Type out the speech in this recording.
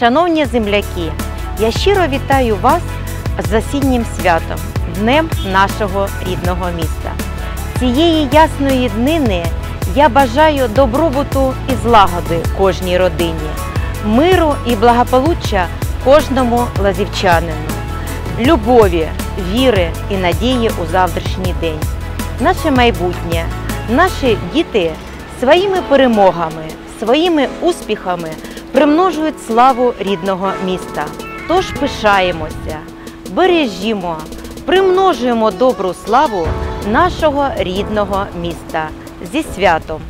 Шановні земляки, я щиро вітаю вас з осіннім святом, Днем нашого рідного міста. Цієї ясної днини я бажаю добробуту і злагоди кожній родині, миру і благополуччя кожному лазівчанину, любові, віри і надії у завтрашній день. Наше майбутнє, наші діти своїми перемогами, своїми успіхами примножують славу рідного міста. Тож пишаємося, бережімо, примножуємо добру славу нашого рідного міста зі святом.